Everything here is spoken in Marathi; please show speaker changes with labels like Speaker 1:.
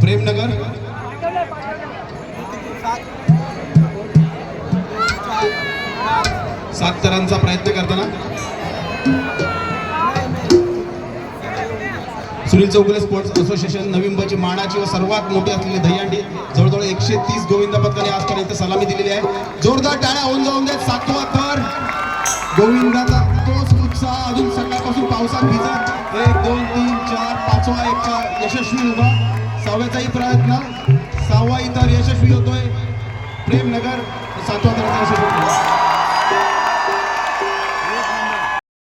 Speaker 1: प्रेमनगर. सात तरांचा प्रयत्न करताना. सुनील चौगुले स्पोर्ट्स असोसिएशन नवी माणाची व सर्वात मोठी असलेली दह्यांडी जवळजवळ एकशे तीस गोविंद पथकाने आजपर्यंत सलामी दिलेली आहे. जोरदार टाळ्या होऊन जाऊन देत सातवा गोविंदाचा तोच उत्साह अजून सकाळपासून पावसात भिजत एक दोन तीन चार पाचवा एक यशस्वी उभा. सहाव्याचाही प्रयत्न. सहावा इतर यशस्वी होतोय. प्रेमनगर सातवा तर यशस्वी